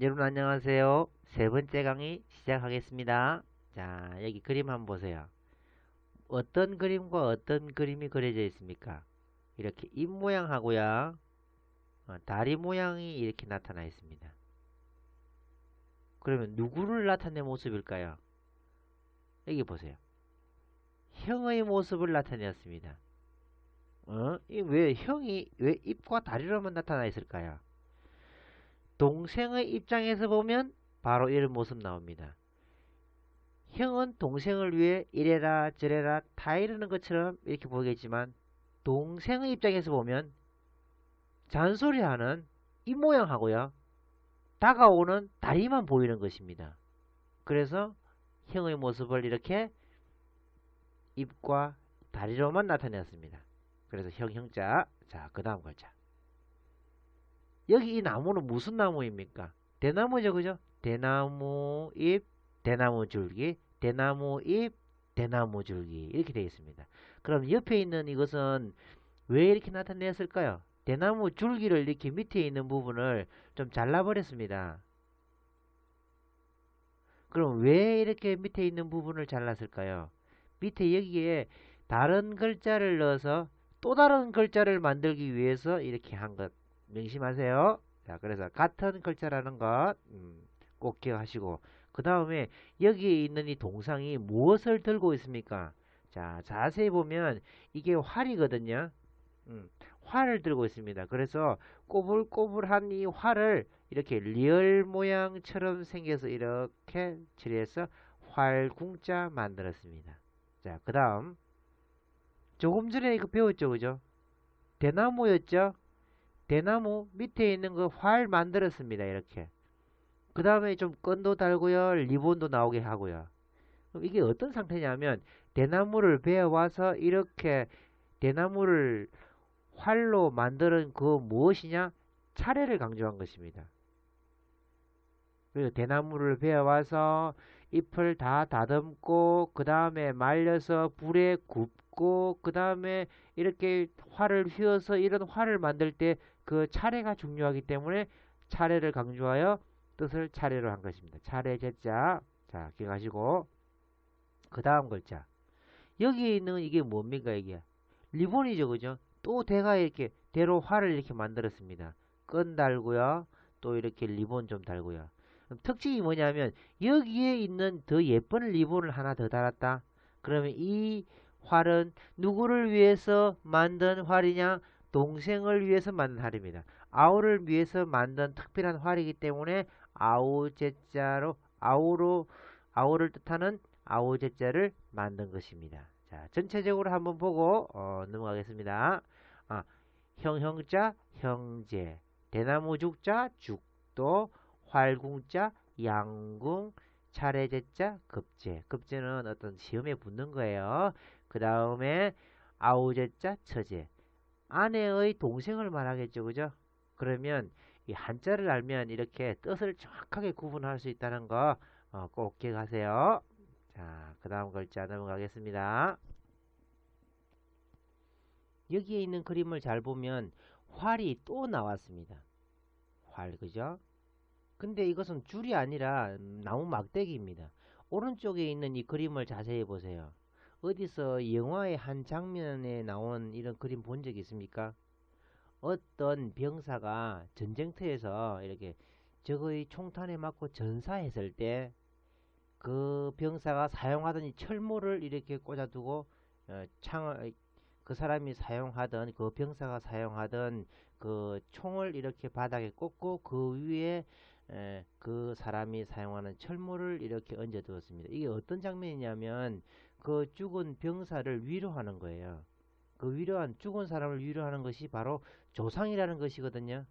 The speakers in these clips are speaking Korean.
여러분 안녕하세요. 세 번째 강의 시작하겠습니다. 자, 여기 그림 한번 보세요. 어떤 그림과 어떤 그림이 그려져 있습니까? 이렇게 입 모양하고요. 어, 다리 모양이 이렇게 나타나 있습니다. 그러면 누구를 나타낸 모습일까요? 여기 보세요. 형의 모습을 나타내었습니다. 어? 왜 형이 왜 입과 다리로만 나타나 있을까요? 동생의 입장에서 보면 바로 이런 모습 나옵니다. 형은 동생을 위해 이래라 저래라 다 이러는 것처럼 이렇게 보이겠지만 동생의 입장에서 보면 잔소리하는 이 모양하고요. 다가오는 다리만 보이는 것입니다. 그래서 형의 모습을 이렇게 입과 다리로만 나타냈습니다. 그래서 형, 형자. 자, 그 다음 글자. 여기 이 나무는 무슨 나무입니까? 대나무죠, 그죠? 대나무 잎, 대나무 줄기, 대나무 잎, 대나무 줄기. 이렇게 되어 있습니다. 그럼 옆에 있는 이것은 왜 이렇게 나타냈을까요? 대나무 줄기를 이렇게 밑에 있는 부분을 좀 잘라버렸습니다. 그럼 왜 이렇게 밑에 있는 부분을 잘랐을까요? 밑에 여기에 다른 글자를 넣어서 또 다른 글자를 만들기 위해서 이렇게 한 것 명심하세요. 자, 그래서 같은 글자라는 것꼭 음, 기억하시고 그 다음에 여기에 있는 이 동상이 무엇을 들고 있습니까? 자, 자세히 보면 이게 활이거든요. 음, 활을 들고 있습니다. 그래서 꼬불꼬불한 이 활을 이렇게 리얼 모양처럼 생겨서 이렇게 처리해서 활궁자 만들었습니다. 자, 그 다음 조금 전에 이거 배웠죠, 그죠? 대나무였죠? 대나무 밑에 있는 거활 만들었습니다, 이렇게. 그 다음에 좀 끈도 달고요, 리본도 나오게 하고요. 그럼 이게 어떤 상태냐면, 대나무를 베어와서 이렇게 대나무를 활로 만드는 그 무엇이냐? 차례를 강조한 것입니다. 그래서 대나무를 베어와서 잎을 다 다듬고 그 다음에 말려서 불에 굽고 그 다음에 이렇게 활을 휘어서 이런 활을 만들 때 그 차례가 중요하기 때문에 차례를 강조하여 뜻을 차례로 한 것입니다. 차례 제자. 자 기억하시고. 그 다음 글자. 여기 있는 이게 뭡니까 이게? 리본이죠 그죠? 또 대가 이렇게 대로 활을 이렇게 만들었습니다. 끈 달고요. 또 이렇게 리본 좀 달고요. 특징이 뭐냐면 여기에 있는 더 예쁜 리본을 하나 더 달았다. 그러면 이 활은 누구를 위해서 만든 활이냐? 동생을 위해서 만든 활입니다. 아우를 위해서 만든 특별한 활이기 때문에 아우제자로 아우로 아우를 뜻하는 아우제자를 만든 것입니다. 자, 전체적으로 한번 보고 어, 넘어가겠습니다. 아, 형형자 형제, 대나무죽자 죽도, 활궁자, 양궁, 차례제자, 급제. 급제는 어떤 시험에 붙는 거예요. 그 다음에 아우제자, 처제. 아내의 동생을 말하겠죠. 그죠? 그러면 이 한자를 알면 이렇게 뜻을 정확하게 구분할 수 있다는 거꼭 어, 기억하세요. 자, 그 다음 글자 넘어가겠습니다. 여기에 있는 그림을 잘 보면 활이 또 나왔습니다. 활, 그죠? 근데 이것은 줄이 아니라 나무 막대기입니다. 오른쪽에 있는 이 그림을 자세히 보세요. 어디서 영화의 한 장면에 나온 이런 그림 본 적 있습니까? 어떤 병사가 전쟁터에서 이렇게 적의 총탄에 맞고 전사했을 때 그 병사가 사용하던 이 철모를 이렇게 꽂아두고 어, 창을 그 사람이 사용하던 그 병사가 사용하던 그 총을 이렇게 바닥에 꽂고 그 위에 에, 그 사람이 사용하는 철모를 이렇게 얹어 두었습니다. 이게 어떤 장면이냐면 그 죽은 병사를 위로하는 거예요. 그 위로한 죽은 사람을 위로하는 것이 바로 조상이라는 것이거든요.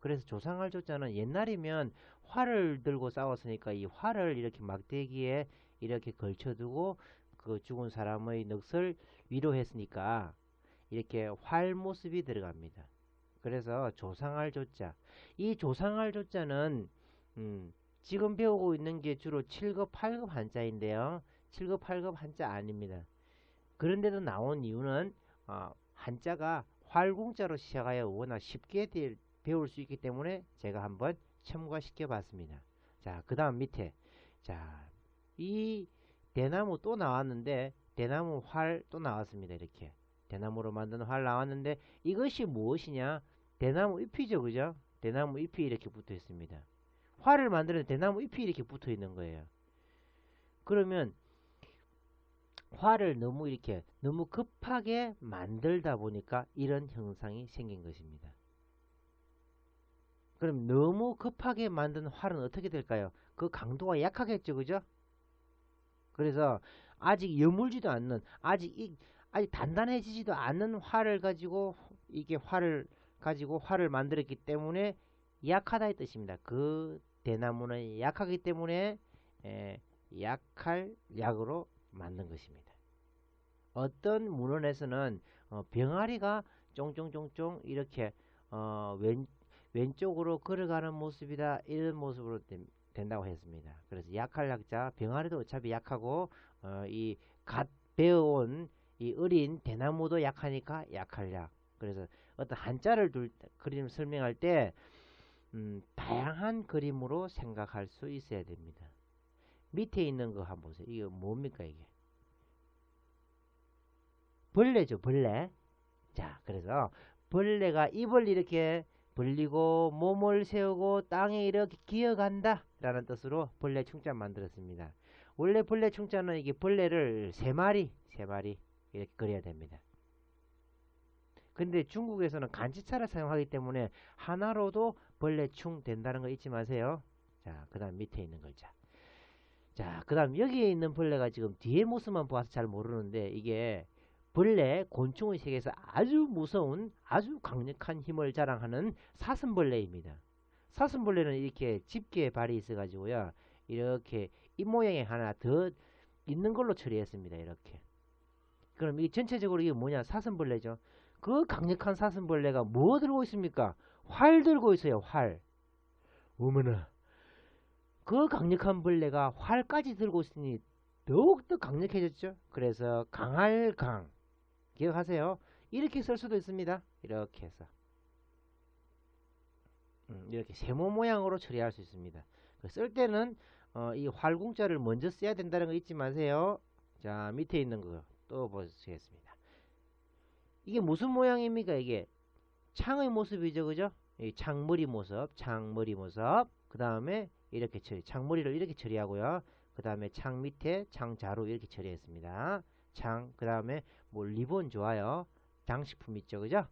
그래서 조상할 조자는 옛날이면 활을 들고 싸웠으니까 이 활을 이렇게 막대기에 이렇게 걸쳐두고 그 죽은 사람의 넋을 위로했으니까 이렇게 활 모습이 들어갑니다. 그래서 조상할 조자. 이 조상할 조자는 음, 지금 배우고 있는 게 주로 7급, 8급 한자인데요. 7급, 8급 한자 아닙니다. 그런데도 나온 이유는 어, 한자가 활궁자로 시작하여 워낙 쉽게 되, 배울 수 있기 때문에 제가 한번 첨가시켜 봤습니다. 자, 그 다음 밑에. 자, 이 대나무 또 나왔는데, 대나무 활 또 나왔습니다. 이렇게. 대나무로 만든 활 나왔는데, 이것이 무엇이냐? 대나무 잎이죠. 그죠? 대나무 잎이 이렇게 붙어 있습니다. 활을 만드는 대나무 잎이 이렇게 붙어 있는 거예요. 그러면, 활을 너무 이렇게 너무 급하게 만들다 보니까 이런 형상이 생긴 것입니다. 그럼 너무 급하게 만든 활은 어떻게 될까요? 그 강도가 약하겠죠, 그죠? 그래서 아직 여물지도 않는 아직 이, 아직 단단해지지도 않는 활을 가지고 이게 활을 가지고 활을 만들었기 때문에 약하다 이 뜻입니다. 그 대나무는 약하기 때문에 에, 약할 약으로 만든 것입니다. 어떤 문헌에서는 어, 병아리가 쫑쫑쫑쫑 이렇게 어, 왼, 왼쪽으로 걸어가는 모습이다 이런 모습으로 된, 다고 했습니다. 그래서 약할 약자 병아리도 어차피 약하고 어, 이갓 배워온 이 어린 대나무도 약하니까 약할 약. 그래서 어떤 한자를 둘 그림 설명할 때 음, 다양한 그림으로 생각할 수 있어야 됩니다. 밑에 있는 거 한번 보세요. 이게 뭡니까 이게? 벌레죠, 벌레. 자, 그래서 벌레가 입을 이렇게 벌리고 몸을 세우고 땅에 이렇게 기어간다 라는 뜻으로 벌레 충자 만들었습니다. 원래 벌레 충자는 이게 벌레를 세 마리, 세 마리 이렇게 그려야 됩니다. 근데 중국에서는 간지차를 사용하기 때문에 하나로도 벌레충 된다는 거 잊지 마세요. 자, 그 다음 밑에 있는 글자. 자, 그 다음 여기에 있는 벌레가 지금 뒤에 모습만 보아서 잘 모르는데 이게 벌레, 곤충의 세계에서 아주 무서운 아주 강력한 힘을 자랑하는 사슴벌레입니다. 사슴벌레는 이렇게 집게 발이 있어가지고요. 이렇게 이 모양이 하나 더 있는 걸로 처리했습니다. 이렇게. 그럼 이 전체적으로 이게 뭐냐? 사슴벌레죠. 그 강력한 사슴벌레가 뭐 들고 있습니까? 활 들고 있어요. 활. 어머나. 그 강력한 벌레가 활까지 들고 있으니 더욱더 강력해졌죠. 그래서 강할 강. 기억하세요. 이렇게 쓸 수도 있습니다. 이렇게 해서. 음, 이렇게 세모 모양으로 처리할 수 있습니다. 그쓸 때는 어, 이 활궁자를 먼저 써야 된다는 거 잊지 마세요. 자 밑에 있는 거 또 보시겠습니다. 이게 무슨 모양입니까? 이게 창의 모습이죠, 그죠? 이 창머리 모습, 창머리 모습. 그 다음에 이렇게 처리, 창머리를 이렇게 처리하고요. 그 다음에 창 밑에 창자로 이렇게 처리했습니다. 창, 그 다음에 뭐 리본 좋아요. 장식품 있죠, 그죠?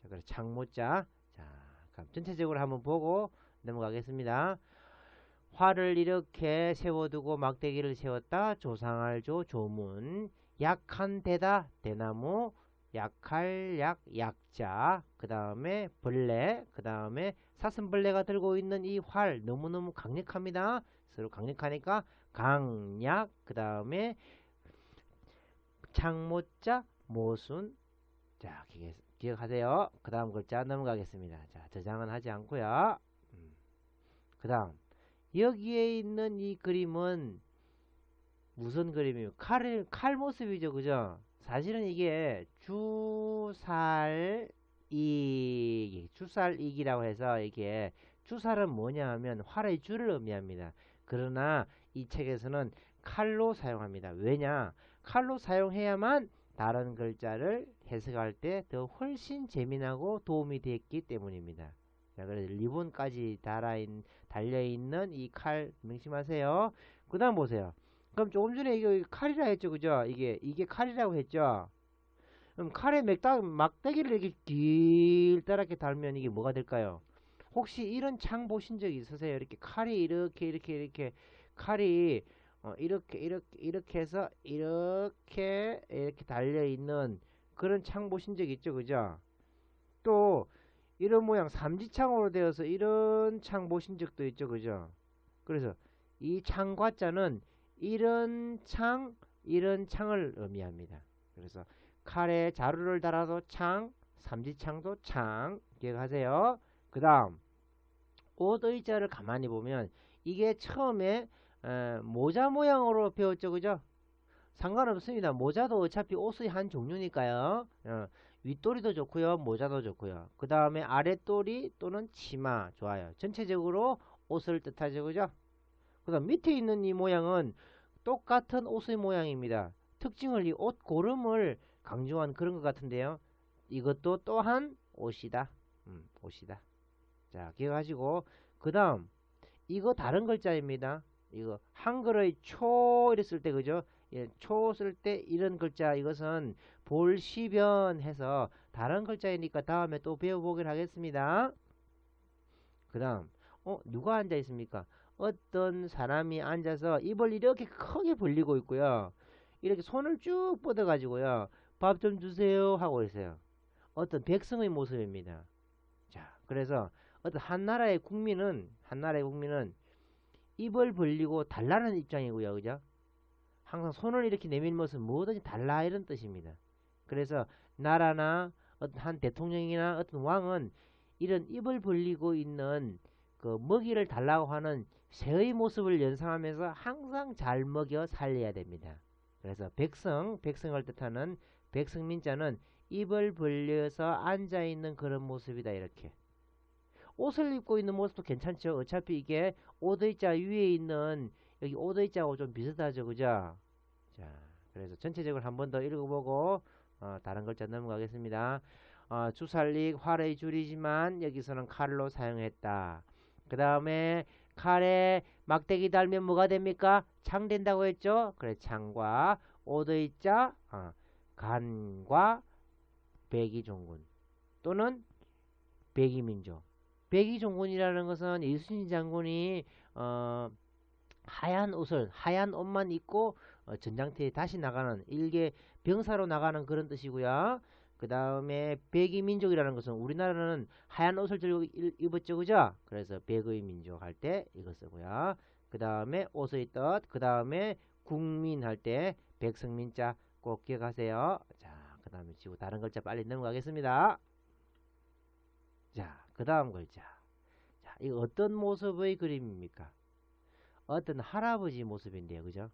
자, 그래서 창모자. 자, 그럼 전체적으로 한번 보고 넘어가겠습니다. 활을 이렇게 세워두고 막대기를 세웠다. 조상할조 조문. 약한 대다 대나무. 약할 약 약자. 그 다음에 벌레. 그 다음에 사슴벌레가 들고 있는 이 활 너무너무 강력합니다. 서로 강력하니까 강약. 그 다음에 창모자 모순 자 기억, 하세요그 다음 글자 넘어가겠습니다. 자 저장은 하지 않고요. 음. 그 다음 여기에 있는 이 그림은 무슨 그림이에요? 칼, 칼 모습이죠. 그죠? 사실은 이게 주살이 주살이기라고 해서 이게 주살은 뭐냐 하면 활의 줄을 의미합니다. 그러나 이 책에서는 칼로 사용합니다. 왜냐? 칼로 사용해야만 다른 글자를 해석할 때 더 훨씬 재미나고 도움이 됐기 때문입니다. 자, 그래서 리본까지 달아인, 달려있는 이 칼 명심하세요. 그 다음 보세요. 그럼 조금 전에 이게 칼이라 했죠, 그죠? 이게, 이게 칼이라고 했죠? 그럼 칼에 맥다, 막대기를 이렇게 길다랗게 달면 이게 뭐가 될까요? 혹시 이런 창 보신 적 있으세요? 이렇게 칼이 이렇게, 이렇게, 이렇게, 칼이 어, 이렇게 이렇게 이렇게 해서 이렇게 이렇게 달려 있는 그런 창 보신 적 있죠, 그죠? 또 이런 모양 삼지창으로 되어서 이런 창 보신 적도 있죠, 그죠? 그래서 이 창과자는 이런 창, 이런 창을 의미합니다. 그래서 칼에 자루를 달아도 창, 삼지창도 창 기억하세요. 그 다음 옷 의자를 가만히 보면 이게 처음에 에, 모자 모양으로 배웠죠 그죠 상관없습니다 모자도 어차피 옷의 한 종류니까요 어, 윗도리도 좋고요 모자도 좋고요 그 다음에 아랫도리 또는 치마 좋아요 전체적으로 옷을 뜻하죠. 그죠? 그 다음 밑에 있는 이 모양은 똑같은 옷의 모양입니다. 특징을 이 옷 고름을 강조한 그런 것 같은데요. 이것도 또한 옷이다. 음, 옷이다. 자, 기억하시고 그 다음 이거 다른 글자입니다. 이거 한글의 초 이랬을 때 그죠? 예, 초 쓸 때 이런 글자 이것은 볼시변 해서 다른 글자이니까 다음에 또 배워보긴 하겠습니다. 그 다음 어 누가 앉아 있습니까? 어떤 사람이 앉아서 입을 이렇게 크게 벌리고 있고요. 이렇게 손을 쭉 뻗어 가지고요. 밥 좀 주세요 하고 있어요. 어떤 백성의 모습입니다. 자, 그래서 어떤 한 나라의 국민은 한 나라의 국민은 입을 벌리고 달라는 입장이고요. 그죠? 항상 손을 이렇게 내밀 모습 뭐든지 달라 이런 뜻입니다. 그래서 나라나 어떤 한 대통령이나 어떤 왕은 이런 입을 벌리고 있는 그 먹이를 달라고 하는 새의 모습을 연상하면서 항상 잘 먹여 살려야 됩니다. 그래서 백성, 백성을 뜻하는 백성민자는 입을 벌려서 앉아 있는 그런 모습이다 이렇게. 옷을 입고 있는 모습도 괜찮죠. 어차피 이게 오드의자 위에 있는 여기 오드의자하고 좀 비슷하죠. 그죠? 자, 그래서 전체적으로 한 번 더 읽어보고 어, 다른 글자 넘어가겠습니다. 어, 주살릭 활의 줄이지만 여기서는 칼로 사용했다. 그 다음에 칼에 막대기 달면 뭐가 됩니까? 창 된다고 했죠? 그래 창과 오드의자 어, 간과 백이종군 또는 백이민족 백이종군이라는 것은 이순신 장군이 어, 하얀 옷을 하얀 옷만 입고 어, 전장터에 다시 나가는 일개 병사로 나가는 그런 뜻이고요. 그 다음에 백의 민족이라는 것은 우리나라는 하얀 옷을 들고 입었죠, 그죠? 그래서 백의 민족 할 때 이거 쓰고요. 그 다음에 옷의 뜻, 그 다음에 국민 할 때 백성민자 꼭 기억하세요. 자, 그 다음에 지고 다른 글자 빨리 넘어가겠습니다. 자, 그 다음 글자. 자, 이 어떤 모습의 그림입니까? 어떤 할아버지 모습인데요, 그죠?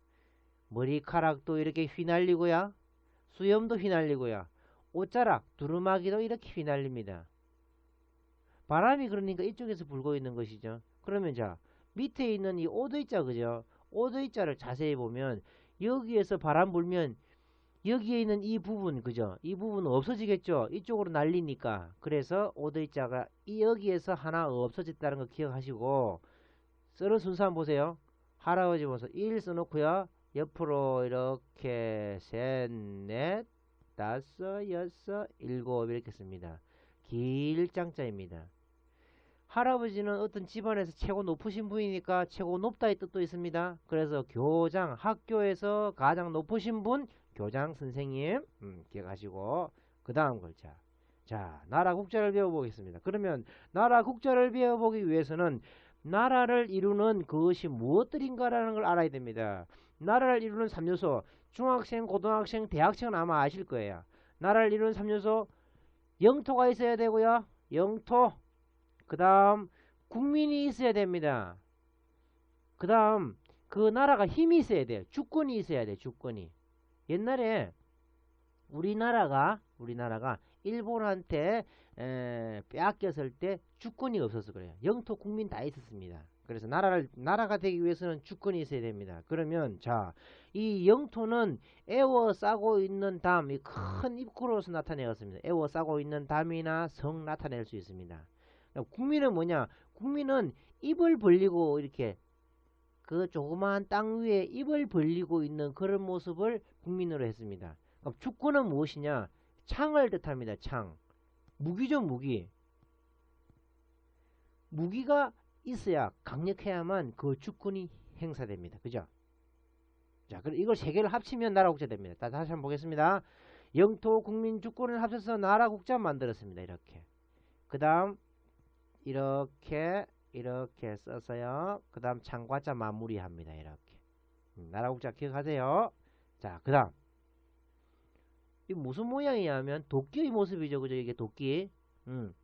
머리카락도 이렇게 휘날리고요. 수염도 휘날리고요. 옷자락, 두루마기도 이렇게 휘날립니다. 바람이 그러니까 이쪽에서 불고 있는 것이죠. 그러면 자, 밑에 있는 이 오드이자, 그죠? 오드이자를 자세히 보면 여기에서 바람 불면 여기에 있는 이 부분, 그죠? 이 부분 없어지겠죠? 이쪽으로 날리니까. 그래서 오드이자가 여기에서 하나 없어졌다는 거 기억하시고 쓰는 순서 한번 보세요. 할아버지 모습 1 써놓고요. 옆으로 이렇게 셋, 넷, 다섯, 여섯, 일곱 이렇게 씁니다. 길장자입니다. 할아버지는 어떤 집안에서 최고 높으신 분이니까 최고 높다의 뜻도 있습니다. 그래서 교장, 학교에서 가장 높으신 분, 교장 선생님, 음, 기억하시고, 그 다음 글자. 자, 나라 국자를 배워보겠습니다. 그러면 나라 국자를 배워보기 위해서는 나라를 이루는 그것이 무엇들인가라는 걸 알아야 됩니다. 나라를 이루는 3요소, 중학생, 고등학생, 대학생은 아마 아실 거예요. 나라를 이루는 3요소, 영토가 있어야 되고요. 영토. 그 다음, 국민이 있어야 됩니다. 그 다음, 그 나라가 힘이 있어야 돼요. 주권이 있어야 돼요. 주권이. 옛날에 우리나라가 우리나라가 일본한테 에, 빼앗겼을 때 주권이 없어서 그래요. 영토 국민 다 있었습니다. 그래서 나라를 나라가 되기 위해서는 주권이 있어야 됩니다. 그러면 자, 이 영토는 에워 싸고 있는 담, 큰 입구로서 나타내었습니다. 에워 싸고 있는 담이나 성 나타낼 수 있습니다. 국민은 뭐냐? 국민은 입을 벌리고 이렇게 그 조그마한 땅 위에 입을 벌리고 있는 그런 모습을 국민으로 했습니다. 그럼 주권은 무엇이냐? 창을 뜻합니다. 창. 무기죠, 무기. 무기가 있어야 강력해야만 그 주권이 행사됩니다. 그죠? 자, 그럼 이걸 세 개를 합치면 나라 국자 됩니다. 다시 한번 보겠습니다. 영토 국민 주권을 합쳐서 나라 국자 만들었습니다. 이렇게. 그 다음 이렇게 이렇게 써서요. 그 다음 창과자 마무리합니다. 이렇게. 음, 나라 국자 기억하세요. 자, 그 다음 이 무슨 모양이냐면 도끼의 모습이죠. 그죠? 이게 도끼. 음.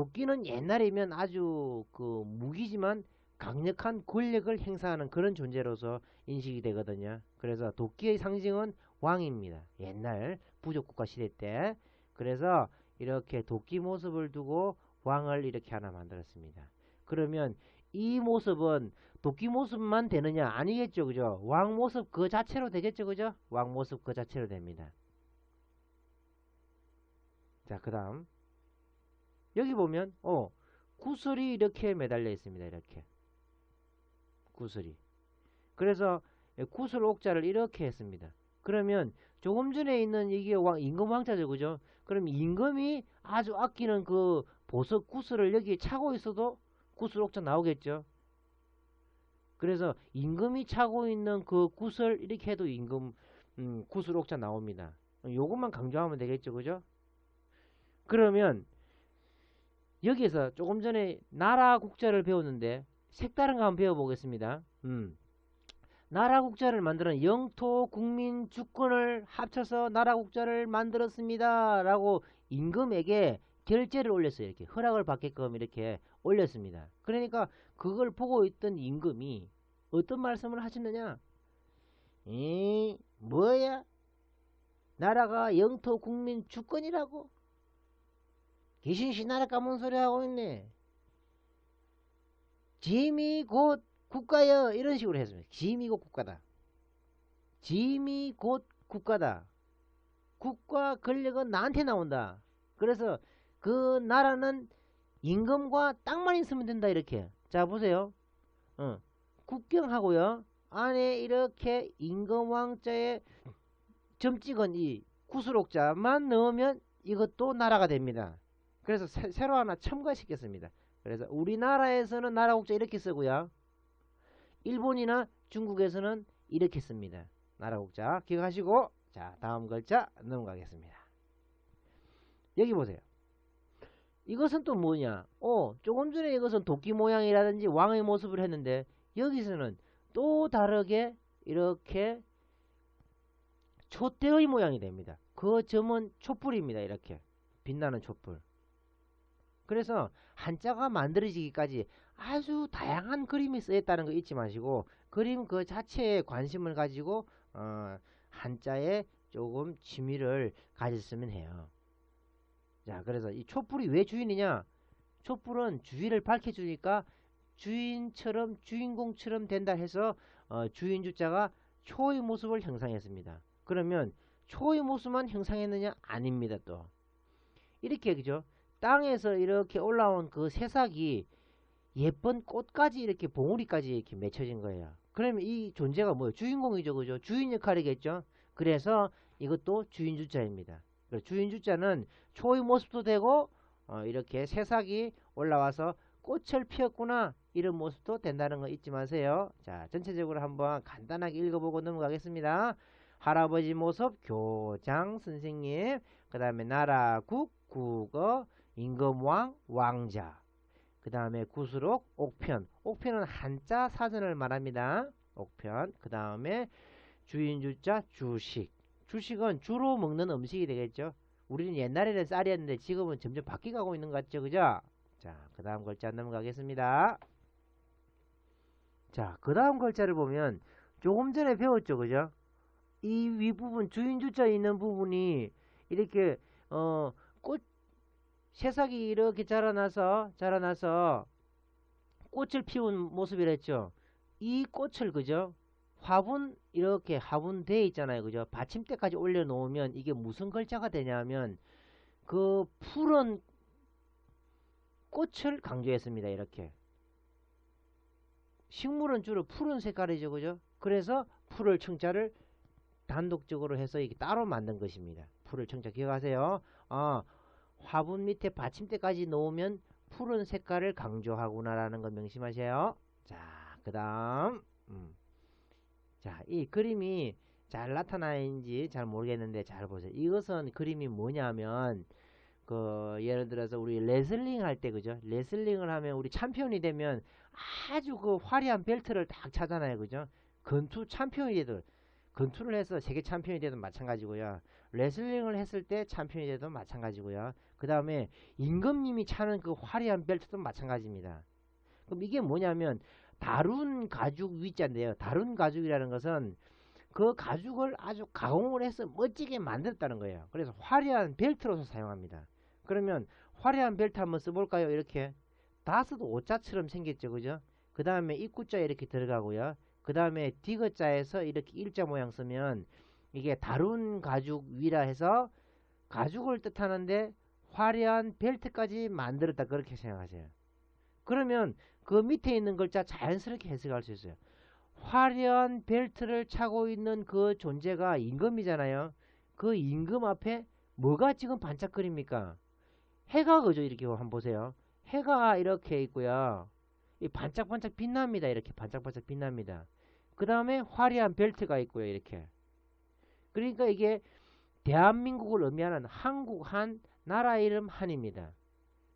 도끼는 옛날이면 아주 그 무기지만 강력한 권력을 행사하는 그런 존재로서 인식이 되거든요. 그래서 도끼의 상징은 왕입니다. 옛날 부족국가 시대 때. 그래서 이렇게 도끼 모습을 두고 왕을 이렇게 하나 만들었습니다. 그러면 이 모습은 도끼 모습만 되느냐 아니겠죠 그죠 왕 모습 그 자체로 되겠죠 그죠 왕 모습 그 자체로 됩니다 자 그 다음 여기 보면 어 구슬이 이렇게 매달려 있습니다 이렇게 구슬이 그래서 구슬 옥자를 이렇게 했습니다 그러면 조금 전에 있는 이게 왕, 임금 왕자죠 그죠 그럼 임금이 아주 아끼는 그 보석 구슬을 여기 차고 있어도 구슬 옥자 나오겠죠 그래서 임금이 차고 있는 그 구슬 이렇게 해도 임금 음, 구슬 옥자 나옵니다. 요것만 강조하면 되겠죠. 그죠? 그러면 여기에서 조금 전에 나라 국자를 배웠는데 색다른 거 한번 배워보겠습니다. 음. 나라 국자를 만드는 영토 국민 주권을 합쳐서 나라 국자를 만들었습니다. 라고 임금에게 결제를 올렸어요. 이렇게 허락을 받게끔 이렇게 올렸습니다. 그러니까 그걸 보고 있던 임금이 어떤 말씀을 하셨느냐? 이 뭐야? 나라가 영토 국민 주권이라고? 귀신시 나라 까문 소리 하고 있네. 짐이 곧 국가여 이런 식으로 했습니다. 짐이 곧 국가다. 짐이 곧 국가다. 국가 권력은 나한테 나온다. 그래서 그 나라는 임금과 땅만 있으면 된다 이렇게. 자 보세요. 어. 국경하고요. 안에 이렇게 임금왕자의 점 찍은 이 구슬옥자만 넣으면 이것도 나라가 됩니다. 그래서 새, 로 하나 첨가시켰습니다. 그래서 우리나라에서는 나라 국자 이렇게 쓰고요. 일본이나 중국에서는 이렇게 씁니다. 나라 국자 기억하시고 자 다음 글자 넘어가겠습니다. 여기 보세요. 이것은 또 뭐냐? 어, 조금 전에 이것은 도끼 모양이라든지 왕의 모습을 했는데 여기서는 또 다르게 이렇게 촛대의 모양이 됩니다. 그 점은 촛불입니다. 이렇게 빛나는 촛불. 그래서 한자가 만들어지기까지 아주 다양한 그림이 쓰였다는 거 잊지 마시고 그림 그 자체에 관심을 가지고 어, 한자에 조금 취미를 가졌으면 해요. 자, 그래서 이 촛불이 왜 주인이냐? 촛불은 주위를 밝혀주니까 주인처럼 주인공처럼 된다 해서 어, 주인 주자가 초의 모습을 형상했습니다. 그러면 초의 모습만 형상했느냐? 아닙니다. 또 이렇게 그죠? 땅에서 이렇게 올라온 그 새싹이 예쁜 꽃까지 이렇게 봉우리까지 이렇게 맺혀진 거예요. 그러면 이 존재가 뭐예요? 주인공이죠, 그죠? 주인 역할이겠죠. 그래서 이것도 주인 주자입니다. 주인 주자는 초의 모습도 되고 어, 이렇게 새싹이 올라와서 꽃을 피웠구나 이런 모습도 된다는 거 잊지 마세요. 자, 전체적으로 한번 간단하게 읽어보고 넘어가겠습니다. 할아버지 모습 교장 선생님 그 다음에 나라 국 국어 임금왕 왕자 그 다음에 구수록 옥편 옥편은 한자 사전을 말합니다. 옥편 그 다음에 주인주자 주식 주식은 주로 먹는 음식이 되겠죠. 우리는 옛날에는 쌀이었는데 지금은 점점 바뀌어가고 있는 것 같죠. 그죠? 자, 그 다음 글자 넘어가겠습니다. 자, 그 다음 글자를 보면 조금 전에 배웠죠. 그죠? 이 윗부분, 주인주자 있는 부분이 이렇게, 어, 꽃, 새싹이 이렇게 자라나서, 자라나서 꽃을 피운 모습이랬죠. 이 꽃을, 그죠? 화분, 이렇게 화분돼 있잖아요. 그죠? 받침대까지 올려놓으면 이게 무슨 글자가 되냐면, 그 푸른 꽃을 강조했습니다. 이렇게. 식물은 주로 푸른 색깔이죠. 그죠? 그래서 풀을 청자를 단독적으로 해서 이게 따로 만든 것입니다. 풀을 청자 기억하세요. 아, 화분 밑에 받침대까지 놓으면 푸른 색깔을 강조하구나라는 거 명심하세요. 자, 그 다음 음. 자, 이 그림이 잘 나타나는지 잘 모르겠는데 잘 보세요. 이것은 그림이 뭐냐면 그 예를 들어서 우리 레슬링 할 때 그죠? 레슬링을 하면 우리 챔피언이 되면 아주 그 화려한 벨트를 딱 차잖아요. 그죠? 건투 챔피언이 되도 건투를 해서 세계 챔피언이 되도 마찬가지고요. 레슬링을 했을 때 챔피언이 되도 마찬가지고요. 그 다음에 임금님이 차는 그 화려한 벨트도 마찬가지입니다. 그럼 이게 뭐냐면 다룬 가죽 위자인데요. 다룬 가죽이라는 것은 그 가죽을 아주 가공을 해서 멋지게 만들었다는 거예요. 그래서 화려한 벨트로서 사용합니다. 그러면 화려한 벨트 한번 써볼까요? 이렇게 다스도 오자처럼 생겼죠. 그죠? 그 다음에 입구자에 이렇게 들어가고요. 그 다음에 디귿자에서 이렇게 일자 모양 쓰면 이게 다룬 가죽 위라 해서 가죽을 뜻하는데 화려한 벨트까지 만들었다 그렇게 생각하세요. 그러면 그 밑에 있는 글자 자연스럽게 해석할 수 있어요. 화려한 벨트를 차고 있는 그 존재가 임금이잖아요. 그 임금 앞에 뭐가 지금 반짝거립니까? 해가 그죠? 이렇게 한번 보세요. 해가 이렇게 있고요. 이 반짝반짝 빛납니다. 이렇게 반짝반짝 빛납니다. 그 다음에 화려한 벨트가 있고요. 이렇게. 그러니까 이게 대한민국을 의미하는 한국 한 나라 이름 한입니다.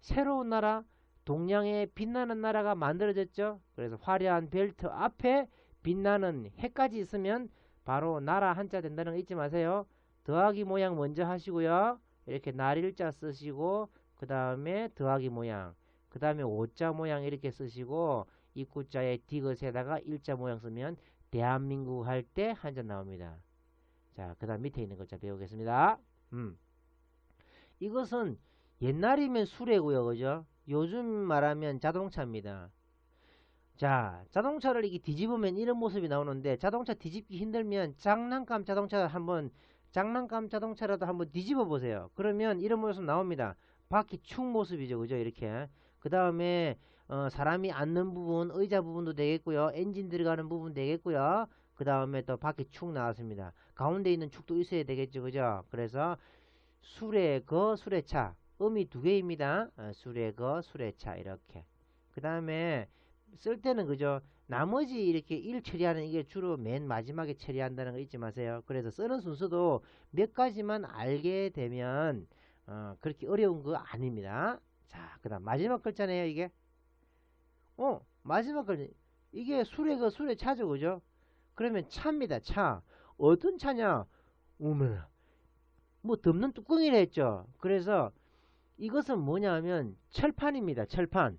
새로운 나라 동양의 빛나는 나라가 만들어졌죠. 그래서 화려한 벨트 앞에 빛나는 해까지 있으면 바로 나라 한자 된다는 거 잊지 마세요. 더하기 모양 먼저 하시고요. 이렇게 날일자 쓰시고 그 다음에 더하기 모양 그 다음에 오자 모양 이렇게 쓰시고 입구자에 디귿에다가 일자 모양 쓰면 대한민국 할 때 한자 나옵니다. 자, 그 다음 밑에 있는 글자 배우겠습니다. 음. 이것은 옛날이면 수레고요, 그죠? 요즘 말하면 자동차입니다. 자, 자동차를 이렇게 뒤집으면 이런 모습이 나오는데 자동차 뒤집기 힘들면 장난감 자동차 한번 장난감 자동차라도 한번 뒤집어 보세요. 그러면 이런 모습 나옵니다. 바퀴 축 모습이죠, 그죠? 이렇게. 그 다음에 어, 사람이 앉는 부분, 의자 부분도 되겠고요. 엔진 들어가는 부분 되겠고요. 그 다음에 또 바퀴 축 나왔습니다. 가운데 있는 축도 있어야 되겠죠, 그죠? 그래서 수레거, 수레차. 음이 두 개입니다. 어, 수레거, 수레차 이렇게. 그 다음에 쓸 때는 그죠. 나머지 이렇게 일 처리하는 이게 주로 맨 마지막에 처리한다는 거 잊지 마세요. 그래서 쓰는 순서도 몇 가지만 알게 되면 어, 그렇게 어려운 거 아닙니다. 자, 그 다음 마지막 글자네요, 이게. 어, 마지막 글자. 이게 수레가 수레 차죠, 그죠? 그러면 차입니다, 차. 어떤 차냐? 오메라. 뭐 덮는 뚜껑이라 했죠. 그래서 이것은 뭐냐 하면 철판입니다. 철판.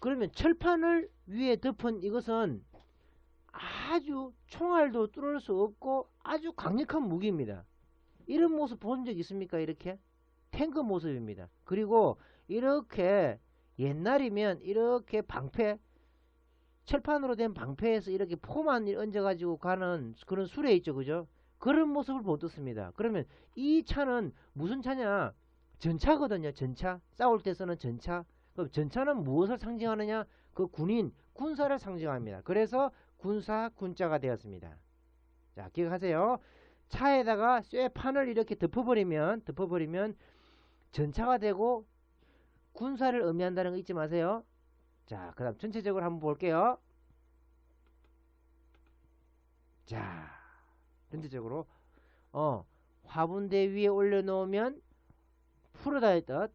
그러면 철판을 위에 덮은 이것은 아주 총알도 뚫을 수 없고 아주 강력한 무기입니다. 이런 모습 본 적 있습니까? 이렇게 탱크 모습입니다. 그리고 이렇게 옛날이면 이렇게 방패 철판으로 된 방패에서 이렇게 포만 얹어가지고 가는 그런 수레 있죠, 그죠? 그런 모습을 보듯습니다. 그러면 이 차는 무슨 차냐? 전차거든요, 전차. 싸울 때 쓰는 전차. 그럼 전차는 무엇을 상징하느냐? 그 군인, 군사를 상징합니다. 그래서 군사, 군자가 되었습니다. 자, 기억하세요. 차에다가 쇠판을 이렇게 덮어버리면, 덮어버리면 전차가 되고 군사를 의미한다는 거 잊지 마세요. 자, 그 다음 전체적으로 한번 볼게요. 자, 전체적으로, 어, 화분대 위에 올려놓으면 푸르다의 뜻,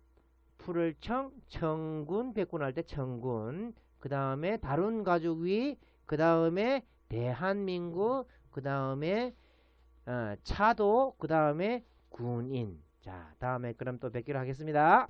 푸를 청, 청군, 백군할 때 청군, 그 다음에 다룬 가죽 위, 그 다음에 대한민국, 그 다음에 어, 차도, 그 다음에 군인. 자, 다음에 그럼 또 뵙기로 하겠습니다.